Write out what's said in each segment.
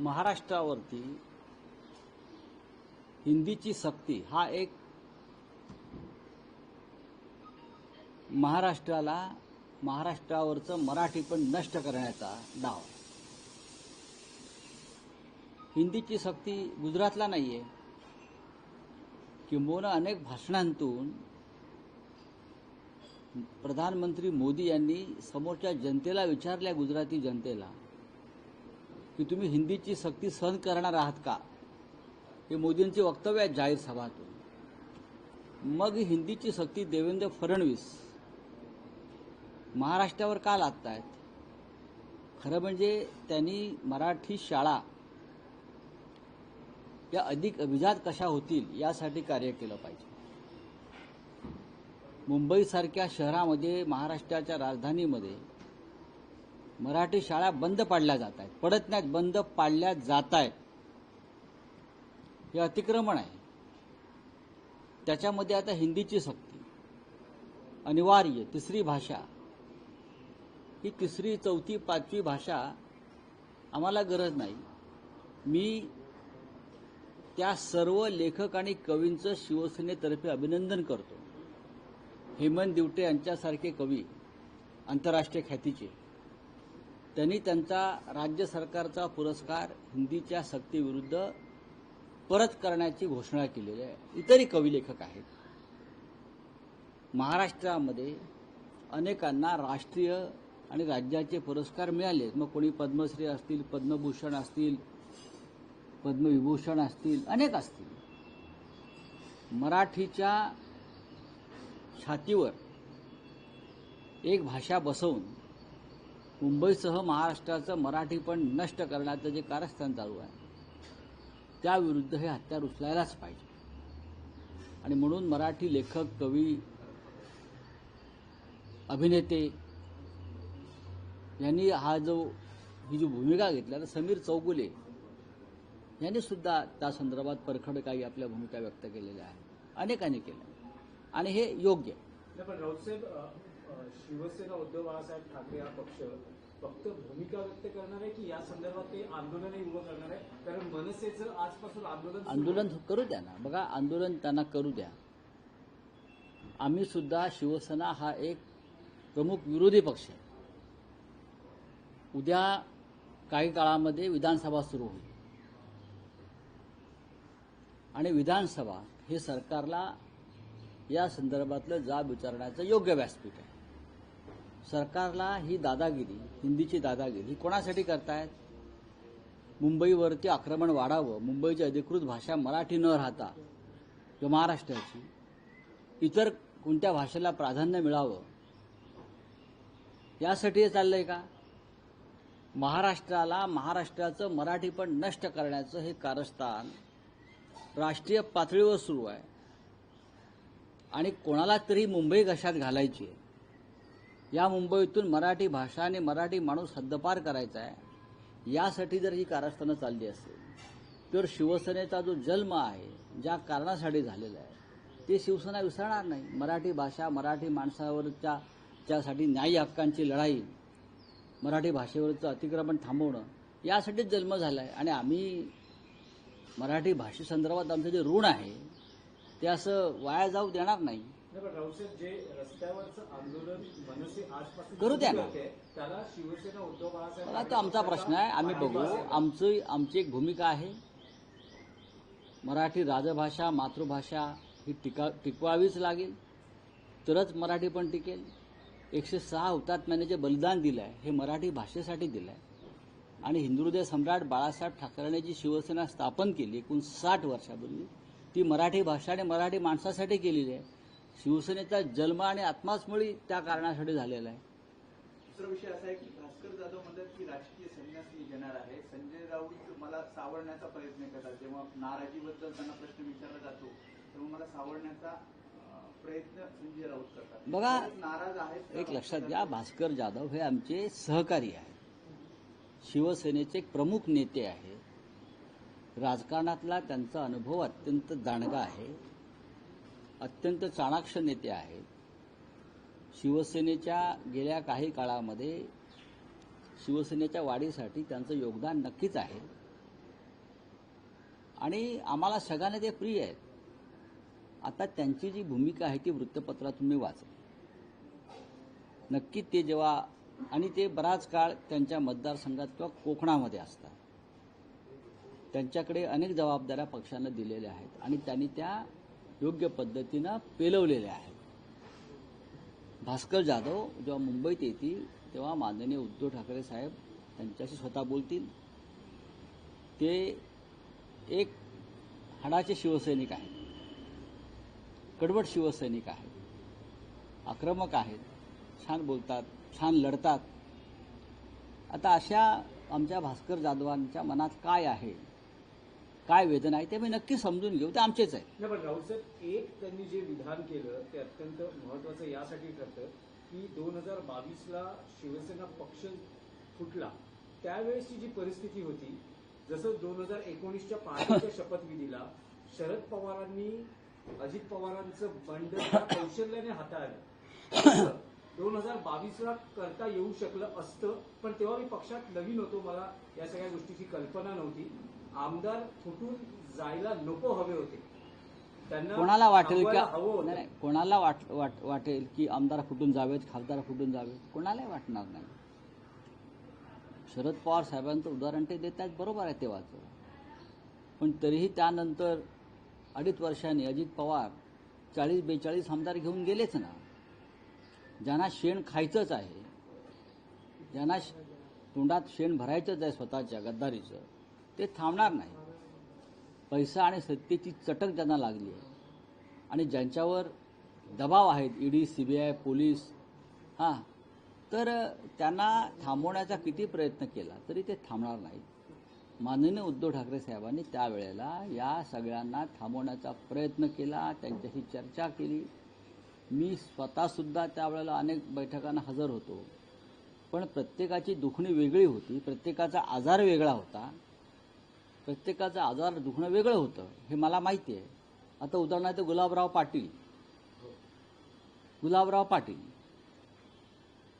महाराष्ट्रावरती हिंदीची सक्ती हा एक महाराष्ट्राला महाराष्ट्रावरचं मराठी पण नष्ट करण्याचा डाव आहे. हिंदीची सक्ती गुजरातला नाहीये किंबहुना अनेक भाषणांतून प्रधानमंत्री मोदी यांनी समोरच्या जनतेला विचारल्या गुजराती जनतेला की तुम्ही हिंदीची सक्ती सहन करणार आहात का? हे मोदींचे वक्तव्य आहे जाहीर सभातून. मग हिंदीची सक्ती देवेंद्र फडणवीस महाराष्ट्रावर का लादतायत? खरं म्हणजे त्यांनी मराठी शाळा या अधिक अभिजात कशा होतील यासाठी कार्य केलं पाहिजे. मुंबईसारख्या शहरामध्ये महाराष्ट्राच्या राजधानीमध्ये मराठी शाळा बंद पाडल्या जात आहेत पडत नाहीत बंद पाडल्या जात आहेत हे अतिक्रमण आहे. त्याच्यामध्ये आता हिंदीची सक्ती. अनिवार्य तिसरी भाषा. ही तिसरी चौथी पाचवी भाषा आम्हाला गरज नाही. मी त्या सर्व लेखक आणि कवींचं शिवसेनेतर्फे अभिनंदन करतो. हेमंत दिवटे यांच्यासारखे कवी आंतरराष्ट्रीय ख्यातीचे. त्यांनी त्यांचा राज्य सरकारचा पुरस्कार हिंदीच्या सक्तीविरुद्ध परत करण्याची घोषणा केलेली आहे. इतरही कवी लेखक आहेत. महाराष्ट्रामध्ये अनेकांना राष्ट्रीय आणि राज्याचे पुरस्कार मिळाले मग कोणी पद्मश्री असतील पद्मभूषण असतील पद्मविभूषण असतील अनेक असतील. मराठीच्या छातीवर एक भाषा बसवून मुंबईसह महाराष्ट्राचं मराठी पण नष्ट करण्याचं जे कारस्थान चालू आहे त्याविरुद्ध हे हत्यार उचलायलाच पाहिजे. आणि म्हणून मराठी लेखक कवी अभिनेते यांनी हा जो ही जी भूमिका घेतली तर समीर चौगुले यांनी सुद्धा त्या संदर्भात परखड काही आपल्या भूमिका व्यक्त केलेल्या आहेत. अनेकांनी केल्या. आणि हे योग्य आहे. शिवसेना उद्धव बाळासाहेब ठाकरे हा पक्ष फक्त भूमिका व्यक्त करणार आहे की या संदर्भात ते आंदोलनही उभं करणार आहे? कारण मनसेचं आजपासून आंदोलन आंदोलन करू द्या ना. बघा आंदोलन त्यांना करू द्या. आम्ही सुद्धा शिवसेना हा एक प्रमुख विरोधी पक्ष आहे. उद्या काही काळामध्ये विधानसभा सुरू होईल. आणि विधानसभा हे सरकारला या संदर्भातलं जाब विचारण्याचं योग्य व्यासपीठ आहे. सरकारला ही दादागिरी हिंदीची दादागिरी ही कोणासाठी करतायत? मुंबईवरती आक्रमण वाढावं मुंबईची अधिकृत भाषा मराठी न राहता किंवा महाराष्ट्राची इतर कोणत्या भाषेला प्राधान्य मिळावं यासाठी हे चाललंय का? महाराष्ट्राला महाराष्ट्राचं मराठी पण नष्ट करण्याचं हे कारस्थान राष्ट्रीय पातळीवर सुरू आहे. आणि कोणाला तरी मुंबई घशात घालायची आहे? या मुंबईतून मराठी भाषा आणि मराठी माणूस हद्दपार करायचा आहे यासाठी जर ही कारस्थानं चालली असेल तर शिवसेनेचा जो जन्म आहे ज्या कारणासाठी झालेला आहे ते शिवसेना विसरणार नाही. मराठी भाषा मराठी माणसावरच्या त्यासाठी न्यायी हक्कांची लढाई मराठी भाषेवरचं अतिक्रमण थांबवणं यासाठीच जन्म झाला आहे आणि आम्ही मराठी भाषेसंदर्भात आमचं जे ऋण आहे ते असं वाया जाऊ देणार नाही. जे रस्त्यावरचं आंदोलन मनसे आजपासून करू द्या ना. त्याला शिवसेना उद्धव बाळासाहेब तो आमचा प्रश्न आहे. आम्ही बघू. आमचं आमची एक भूमिका आहे. मराठी राजभाषा मातृभाषा ही टिका टिकवावीच लागेल. तरच मराठी पण टिकेल. एकशे सहा हुतात्म्याने जे बलिदान दिलं आहे हे मराठी भाषेसाठी दिलं आहे आणि हिंदुहृदय सम्राट बाळासाहेब ठाकरेने जी शिवसेना स्थापन केली एकूण साठ वर्षापूर्वी ती मराठी भाषा आणि मराठी माणसासाठी केलेली आहे. शिवसेनेचा जन्म आणि आत्माच मुळी त्या कारणासाठी झालेला आहे. दुसरा विषय असा आहे की भास्कर जाधव म्हणतात की राजकीय संन्यासी घेणार आहे. संजय राऊत मला सावरण्याचा प्रयत्न करतात. जेव्हा नाराजीबद्दल त्यांना प्रश्न विचारला जातो तेव्हा मला सावरण्याचा अं, प्रयत्न संजय राऊत करतात. बघा, नाराज आहेत एक लक्षात घ्या भास्कर जाधव हे आमचे सहकारी आहेत. शिवसेनेचे एक प्रमुख नेते आहेत. राजकारणातला त्यांचा अनुभव अत्यंत दांडगा आहे. अत्यंत चाणाक्ष नेते आहेत. शिवसेनेच्या गेल्या काही काळामध्ये शिवसेनेच्या वाढीसाठी त्यांचं योगदान नक्कीच आहे. आणि आम्हाला सगळ्यांना ते प्रिय आहेत. आता त्यांची जी भूमिका आहे ती वृत्तपत्रातून मी वाच. नक्की ते जेव्हा आणि ते बराच काळ त्यांच्या मतदारसंघात किंवा कोकणामध्ये असतात. त्यांच्याकडे अनेक जबाबदाऱ्या पक्षानं दिलेल्या आहेत. आणि त्यांनी त्या योग्य पद्धतीनं पेलवलेल्या आहेत. भास्कर जाधव जेव्हा मुंबईत येतील तेव्हा माननीय उद्धव ठाकरे साहेब त्यांच्याशी स्वतः बोलतील. ते एक हाडाचे शिवसैनिक आहेत. कडवट शिवसैनिक आहेत. आक्रमक आहेत. छान बोलतात छान लढतात. आता अशा आमच्या भास्कर जाधवांच्या मनात काय आहे? काय वेदना आहे ते मी नक्की समजून घेऊ ते आमचेच आहे. नाही राहुल एक त्यांनी जे विधान केलं ते अत्यंत महत्वाचं यासाठी ठरतं की दोन हजार बावीसला शिवसेना पक्ष फुटला त्यावेळेसची जी परिस्थिती होती जसं दोन हजार एकोणीसच्या पहाटेच्या शपथविधीला शरद पवारांनी अजित पवारांचं बंड कौशल्याने हाताळलं. दोन हजार बावीसला करता येऊ शकलं असतं पण तेव्हा मी पक्षात नवीन होतो मला या सगळ्या गोष्टीची कल्पना नव्हती. आमदार फुटून जायला नको हवे होते. त्यांना कोणाला वाटेल की कोणाला वाट, वाट, वाटेल की आमदार फुटून जावेत खासदार फुटून जावेत? कोणालाही वाटणार नाही. शरद पवार साहेबांचं उदाहरण ते देत आहेत बरोबर आहे तेव्हाचं पण तरीही त्यानंतर अडीच वर्षांनी अजित पवार चाळीस बेचाळीस आमदार घेऊन गेलेच ना. ज्यांना शेण खायचंच आहे ज्यांना तोंडात शेण भरायचंच आहे स्वतःच्या गद्दारीचं ते थांबणार नाही. पैसा आणि सत्तेची चटक ज्यांना लागली आहे. आणि ज्यांच्यावर दबाव आहेत ईडी आय पोलीस हां तर त्यांना थांबवण्याचा किती प्रयत्न केला तरी ते थांबणार नाही माननीय उद्धव ठाकरे साहेबांनी त्यावेळेला या सगळ्यांना थांबवण्याचा प्रयत्न केला त्यांच्याशी चर्चा केली. मी स्वतःसुद्धा त्यावेळेला अनेक बैठकांना हजर होतो. पण प्रत्येकाची दुखणी वेगळी होती प्रत्येकाचा आजार वेगळा होता. प्रत्येकाचा आजार दुखणं वेगळं होतं हे मला माहिती आहे. आता उदाहरणार्थ गुलाबराव पाटील. गुलाबराव पाटील.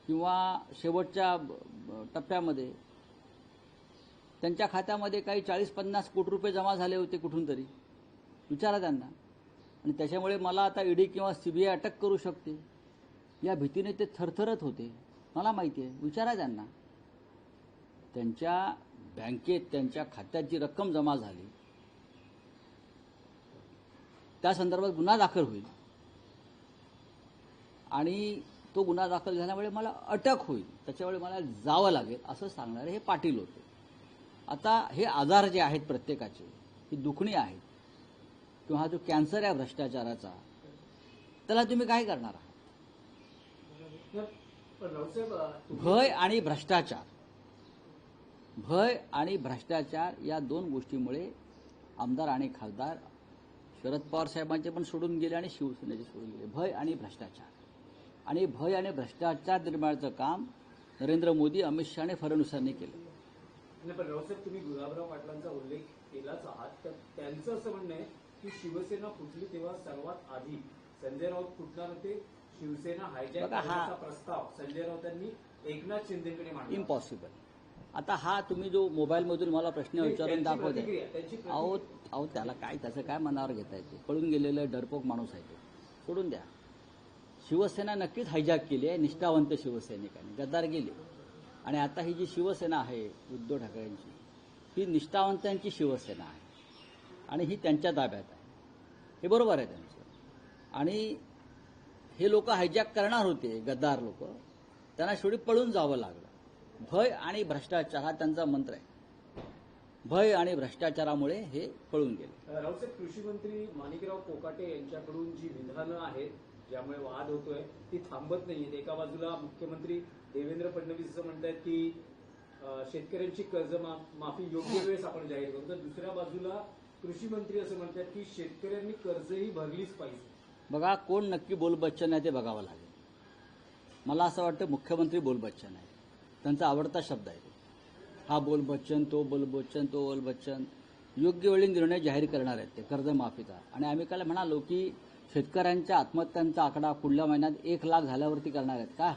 किंवा शेवटच्या टप्प्यामध्ये त्यांच्या खात्यामध्ये काही चाळीस पन्नास कोटी रुपये जमा झाले होते कुठून तरी. विचारा त्यांना. आणि त्याच्यामुळे मला आता ईडी किंवा सीबीआय अटक करू शकते. या भीतीने ते थरथरत होते. मला माहिती आहे. विचारा त्यांना. त्यांच्या बँकेत त्यांच्या खात्यात जी रक्कम जमा झाली. त्या संदर्भात गुन्हा दाखल होईल. आणि तो गुन्हा दाखल झाल्यामुळे मला अटक होईल. त्याच्यामुळे मला जावं लागेल असं सांगणारे हे पाटील होते. आता हे आजार जे आहेत प्रत्येकाचे ही दुखणी आहेत किंवा हा जो कॅन्सर आहे भ्रष्टाचाराचा त्याला तुम्ही काय करणार आहात? भय आणि भ्रष्टाचार. भय आणि भ्रष्टाचार या दोन गोष्टीमुळे आमदार आणि खासदार शरद पवार साहेबांचे पण सोडून गेले आणि शिवसेनेचे सोडून गेले. भय आणि भ्रष्टाचार. आणि भय आणि भ्रष्टाचार निर्माणाचं काम नरेंद्र मोदी अमित शहा आणि फडणवीसांनी केलं. राऊसाहेब तुम्ही गुलाबराव पाटलांचा उल्लेख केलाच आहात. तर त्यांचं असं म्हणणं आहे की शिवसेना फुटली तेव्हा सर्वात आधी संजय राऊत फुटणार होते. शिवसेना हायजॅक प्रस्ताव संजय राऊतांनी एकनाथ शिंदेकडे मांडला इम्पॉसिबल आता हा तुम्ही जो मोबाईलमधून मला प्रश्न विचारून त्यांची प्रतिक्रिया. अहो अहो त्याला काय त्याचं काय मनावर घेता येते? पळून गेलेलं डरपोक माणूस आहे तो. सोडून द्या. शिवसेना नक्कीच हायजॅक केली आहे निष्ठावंत शिवसैनिकांनी. गद्दार गेले. आणि आता ही जी शिवसेना आहे उद्धव ठाकरेंची ही निष्ठावंतांची शिवसेना आहे. आणि ही त्यांच्या ताब्यात आहे. हे बरोबर आहे त्यांचं. आणि हे लोक हायजॅक करणार होते गद्दार लोक. त्यांना शेवटी पळून जावं लागलं. भय आणि भ्रष्टाचार हा त्यांचा मंत्र आहे. भय आणि भ्रष्टाचारामुळे हे पळून गेले. राऊसाहेब कृषी मंत्री माणिकराव कोकाटे यांच्याकडून जी विधानं आहेत ज्यामुळे वाद होतोय ती थांबत नाहीयेत एका बाजूला मुख्यमंत्री देवेंद्र फडणवीस असं म्हणतात की शेतकऱ्यांची कर्ज माफी योग्य वेळेस आपण जाहीर करू. तर दुसऱ्या बाजूला कृषी मंत्री असं म्हणतात की शेतकऱ्यांनी कर्जही भरलीच पाहिजे. बघा कोण नक्की बोल बच्चन आहे ते बघावं लागेल. मला असं वाटतं मुख्यमंत्री बोल बच्चन आहे. त्यांचा आवडता शब्द आहे हा बोल बच्चन तो बोल बच्चन तो बोल बच्चन. योग्य वेळी निर्णय जाहीर करणार आहेत ते कर्जमाफीचा आणि आम्ही काल म्हणालो की शेतकऱ्यांच्या आत्महत्यांचा आकडा पुढल्या महिन्यात एक लाख झाल्यावरती करणार आहेत का?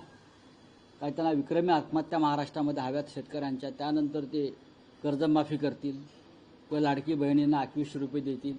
काय त्यांना विक्रमी आत्महत्या महाराष्ट्रामध्ये हव्यात शेतकऱ्यांच्या? त्यानंतर ते कर्जमाफी करतील. व लाडकी बहिणींना एकवीसशे रुपये देतील.